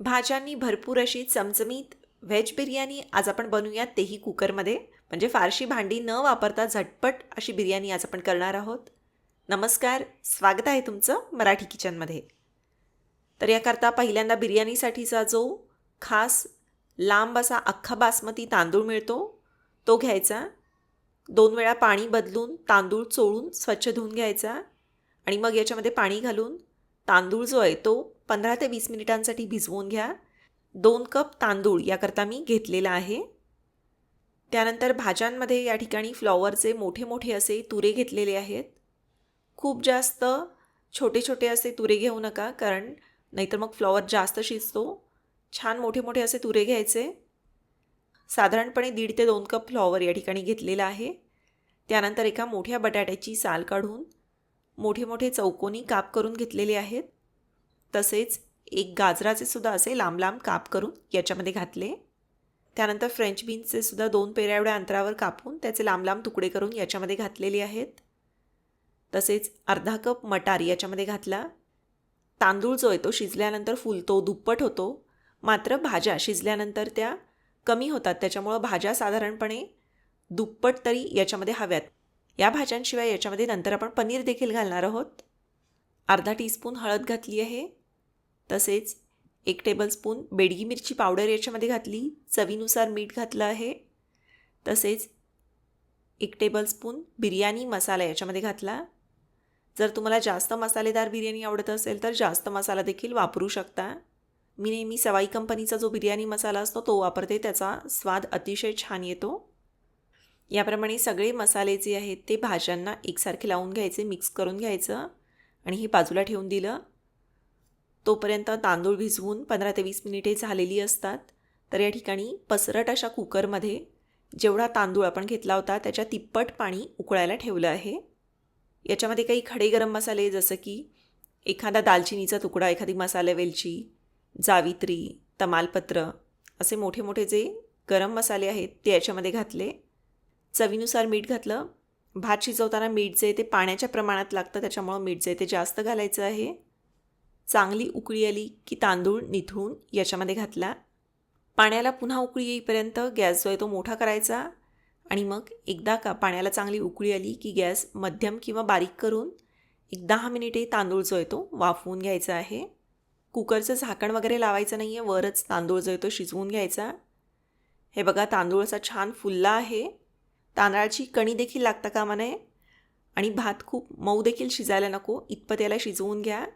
भाज्यांनी भरपूर अशी चमचमीत व्हेज बिर्याणी आज आपण बनवूयात तेही कुकरमध्ये. म्हणजे फारशी भांडी न वापरता झटपट अशी बिर्याणी आज आपण करणार आहोत. नमस्कार स्वागत आहे तुमचं मराठी किचनमध्ये. तर याकरता पहिल्यांदा बिर्याणीसाठीचा जो खास लांब असा अख्खा बासमती तांदूळ मिळतो तो घ्यायचा. दोन वेळा पाणी बदलून तांदूळ चोळून स्वच्छ धुवून घ्यायचा. आणि मग याच्यामध्ये पाणी घालून तांदूळ जो आहे तो पंधरा ते वीस मिनिटांसाठी भिजवून घ्या. दोन कप तांदूळ याकरता मी घेतलेला आहे. त्यानंतर भाज्यांमध्ये या ठिकाणी फ्लॉवरचे मोठे मोठे असे तुरे घेतलेले आहेत. खूप जास्त छोटे छोटे असे तुरे घेऊ नका कारण नाहीतर मग फ्लॉवर जास्त शिजतो. छान मोठे मोठे असे तुरे घ्यायचे. साधारणपणे दीड ते दोन कप फ्लॉवर या ठिकाणी घेतलेला आहे. त्यानंतर एका मोठ्या बटाट्याची साल काढून मोठे मोठे चौकोनी काप करून घेतलेले आहेत. तसेच एक गाजराचे सुद्धा असे लांब लांब काप करून याच्यामध्ये घातले. त्यानंतर फ्रेंच बीन्सचे सुद्धा दोन पेऱ्या एवढ्या अंतरावर कापून त्याचे लांब लांब तुकडे करून याच्यामध्ये घातलेले आहेत. तसेच अर्धा कप मटार याच्यामध्ये घातला. तांदूळ जो आहे तो शिजल्यानंतर फुलतो दुप्पट होतो. मात्र भाज्या शिजल्यानंतर त्या कमी होतात. त्याच्यामुळं भाज्या साधारणपणे दुप्पट तरी याच्यामध्ये हव्यात. या भाज्यांशिवाय याच्यामध्ये नंतर आपण पनीर देखील घालणार आहोत. अर्धा टीस्पून हळद घातली आहे. तसेच एक टेबलस्पून बेडगी मिरची पावडर याच्यामध्ये घातली. चवीनुसार मीठ घातलं आहे. तसेच एक टेबलस्पून बिर्याणी मसाला याच्यामध्ये घातला. जर तुम्हाला जास्त मसालेदार बिर्याणी आवडत असेल तर जास्त मसाला देखील वापरू शकता. मी नेहमी सवाई कंपनीचा जो बिर्याणी मसाला असतो तो वापरते. त्याचा स्वाद अतिशय छान येतो. याप्रमाणे सगळे मसाले जे आहेत ते भाज्यांना एकसारखे लावून घ्यायचे मिक्स करून घ्यायचं आणि हे बाजूला ठेवून दिलं. तोपर्यंत तांदूळ भिजवून पंधरा ते वीस मिनिटे झालेली असतात. तर या ठिकाणी पसरट अशा कुकरमध्ये जेवढा तांदूळ आपण घेतला होता त्याच्या तिप्पट पाणी उकळायला ठेवलं आहे. याच्यामध्ये काही खडे गरम मसाले जसं की एखादा दालचिनीचा तुकडा एखादी मसाले वेलची जावित्री तमालपत्र असे मोठे मोठे जे गरम मसाले आहेत ते याच्यामध्ये घातले. चवीनुसार मीठ घातलं. भात शिजवताना मीठ जे ते पाण्याच्या प्रमाणात लागतं त्याच्यामुळं मीठ जे ते जास्त घालायचं आहे. चांगली उकळी आली की तांदूळ निथळून याच्यामध्ये घातला. पाण्याला पुन्हा उकळी येईपर्यंत गॅस जो आहे तो मोठा करायचा आणि मग एकदा का पाण्याला चांगली उकळी आली की गॅस मध्यम किंवा बारीक करून एक दहा मिनिटे तांदूळ जो आहे तो वाफवून घ्यायचा आहे. कुकरचं झाकण वगैरे लावायचं नाही आहे वरच तांदूळ जो आहे तो शिजवून घ्यायचा. हे बघा तांदूळ असा छान फुलला आहे. तांदळाची कणी देखील लागता कामा नये. आणि भात खूप मऊ देखील शिजायला नको. इतपत याला शिजवून घ्या.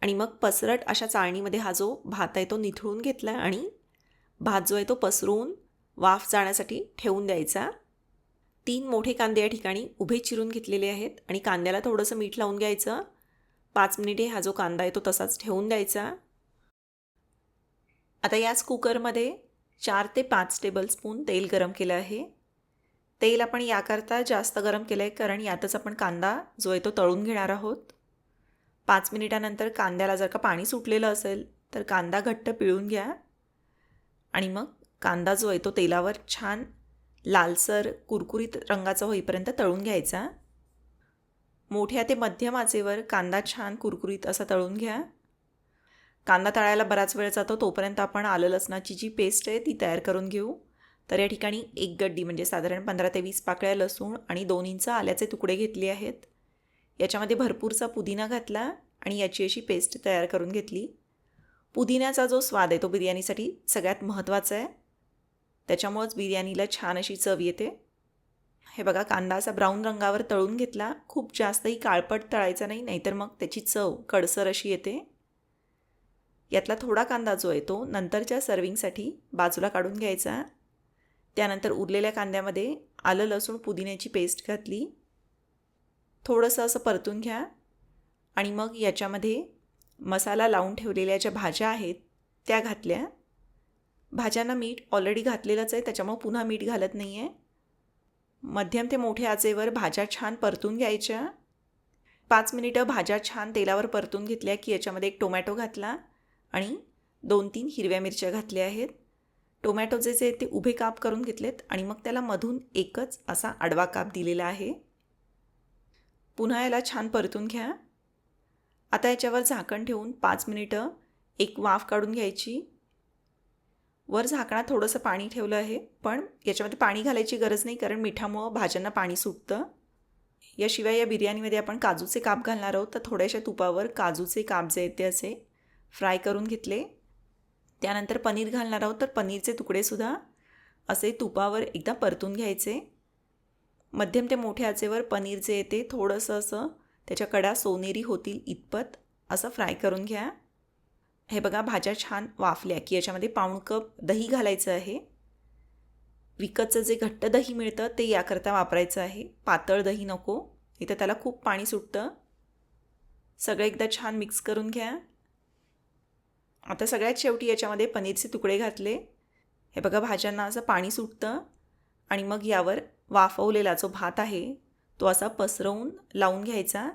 आणि मग पसरट अशा चाळणीमध्ये हा जो भात आहे तो निथळून घेतला आणि भात जो आहे तो पसरून वाफ जाण्यासाठी ठेवून द्यायचा. तीन मोठे कांदे या ठिकाणी उभे चिरून घेतलेले आहेत. आणि कांद्याला थोडंसं मीठ लावून घ्यायचं. पाच मिनिटे हा जो कांदा आहे तो तसाच ठेवून द्यायचा. आता याच कुकरमध्ये चार ते पाच टेबलस्पून तेल गरम केलं आहे. तेल आपण याकरता जास्त गरम केलं आहे कारण यातच आपण कांदा जो आहे तो तळून घेणार आहोत. पाच मिनिटानंतर कांद्याला जर का पाणी सुटलेलं असेल तर कांदा घट्ट पिळून घ्या. आणि मग कांदा जो आहे तो तेलावर छान लालसर कुरकुरीत रंगाचा होईपर्यंत तळून घ्यायचा. मोठ्या ते मध्यम आचेवर कांदा छान कुरकुरीत असा तळून घ्या. कांदा तळायला बराच वेळ जातो तोपर्यंत आपण आलं लसणाची जी पेस्ट आहे ती तयार करून घेऊ. तर या ठिकाणी एक गड्डी म्हणजे साधारण पंधरा ते वीस पाकळ्या लसूण आणि दोन इंच आल्याचे तुकडे घेतले आहेत. याच्यामध्ये भरपूरचा पुदिना घातला आणि याची अशी पेस्ट तयार करून घेतली. पुदिन्याचा जो स्वाद आहे तो बिर्याणीसाठी सगळ्यात महत्त्वाचा आहे. त्याच्यामुळंच बिर्याणीला छान अशी चव येते. हे बघा कांदा असा ब्राऊन रंगावर तळून घेतला. खूप जास्तही काळपट तळायचा नाही नाहीतर मग त्याची चव कडसर अशी येते. यातला थोडा कांदा जो आहे तो नंतरच्या सर्विंगसाठी बाजूला काढून घ्यायचा. त्यानंतर उरलेल्या कांद्यामध्ये आलं लसूण पुदिन्याची पेस्ट घातली. थोडंसं असं परतून घ्या. आणि मग याच्यामध्ये मसाला लावून ठेवलेल्या ज्या भाज्या आहेत त्या घातल्या. भाज्यांना मीठ ऑलरेडी घातलेलंच आहे त्याच्यामुळं पुन्हा मीठ घालत नाही आहे मध्यम ते मोठ्या आचेवर भाज्या छान परतून घ्यायच्या. पाच मिनिटं भाज्या छान तेलावर परतून घेतल्या की याच्यामध्ये एक टोमॅटो घातला आणि दोन तीन हिरव्या मिरच्या घातल्या आहेत. टोमॅटोचे जे ते उभे काप करून घेतलेत आणि मग त्याला मधून एकच असा आडवा काप दिलेला आहे. पुन्हा याला छान परतून घ्या. आता याच्यावर झाकण ठेवून पाच मिनिटं एक वाफ काढून घ्यायची. वर झाकणात थोडंसं पाणी ठेवलं आहे पण याच्यामध्ये पाणी घालायची गरज नाही कारण मिठामुळं भाज्यांना पाणी सुटतं. याशिवाय या बिर्याणीमध्ये आपण काजूचे काप घालणार आहोत तर थोड्याशा तुपावर काजूचे काप जे येते ते असे फ्राय करून घेतले. त्यानंतर पनीर घालणार आहोत तर पनीरचे तुकडेसुद्धा असे तुपावर एकदा परतून घ्यायचे. मध्यम ते मोठ्या आचेवर पनीर जे येते थोडंसं असं त्याच्या कडा सोनेरी होतील इतपत असं फ्राय करून घ्या. हे बघा भाज्या छान वाफल्या की याच्यामध्ये पाऊण कप दही घालायचं आहे. विकतचं जे घट्ट दही मिळतं ते याकरता वापरायचं आहे. पातळ दही नको इथं त्याला खूप पाणी सुटतं. सगळं एकदा छान मिक्स करून घ्या. आता सगळ्यात शेवटी याच्यामध्ये पनीरचे तुकडे घातले. हे बघा भाज्यांना असं पाणी सुटतं आणि मग यावर वाफवलेला जो भात आहे तो असा पसरवून लावून घ्यायचा.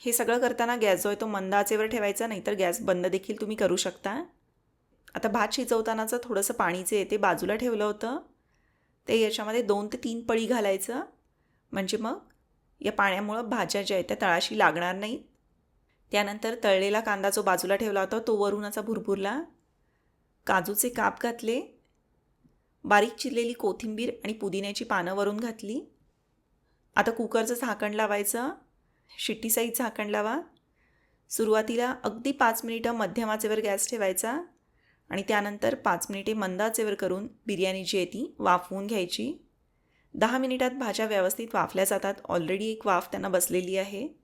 हे सगळं करताना गॅस जो आहे तो मंद आचेवर ठेवायचा नाहीतर गॅस बंद देखील तुम्ही करू शकता. आता भात शिजवतानाचं थोडंसं पाणी जे आहे ते बाजूला ठेवलं होतं. ते याच्यामध्ये दोन ते तीन पळी घालायचं. म्हणजे मग या पाण्यामुळं भाज्या ज्या आहेत त्या तळाशी लागणार नाहीत. त्यानंतर तळलेला कांदा जो बाजूला ठेवला होता तो वरून असा भुरभुरला काजूचे काप घातले बारीक चिरलेली कोथिंबीर आणि पुदिन्याची पानं वरून घातली. आता कुकरचं झाकण लावायचं शिट्टी साईज झाकण लावा. सुरुवातीला अगदी पाच मिनिटं मध्यमाचेवर गॅस ठेवायचा आणि त्यानंतर पाच मिनिटे मंदाचेवर करून बिर्याणी जी आहे ती वाफवून घ्यायची. दहा मिनिटात भाज्या व्यवस्थित वाफल्या जातात. ऑलरेडी एक वाफ त्यांना बसलेली आहे.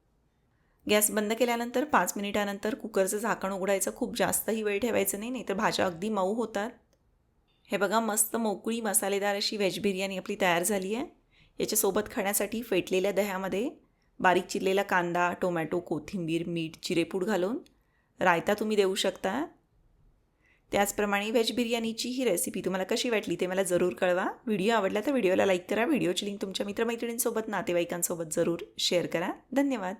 गॅस बंद केल्यानंतर पाच मिनिटानंतर कुकरचं झाकण उघडायचं खूप जास्तही वेळ ठेवायचं नाही नाहीतर भाज्या अगदी मऊ होतात. हे बघा मस्त मोकळी मसालेदार अशी व्हेज बिर्याणी आपली तयार झाली आहे. याच्यासोबत खाण्यासाठी फेटलेल्या दह्यामध्ये बारीक चिरलेला कांदा टोमॅटो कोथिंबीर मीठ जिरेपूड घालून रायता तुम्ही देऊ शकता. त्याचप्रमाणे व्हेज बिर्याणीची ही रेसिपी तुम्हाला कशी वाटली ते मला जरूर कळवा. व्हिडिओ आवडला तर व्हिडिओला लाईक करा. व्हिडिओची लिंक तुमच्या मित्रमैत्रिणींसोबत नातेवाईकांसोबत जरूर शेअर करा. धन्यवाद.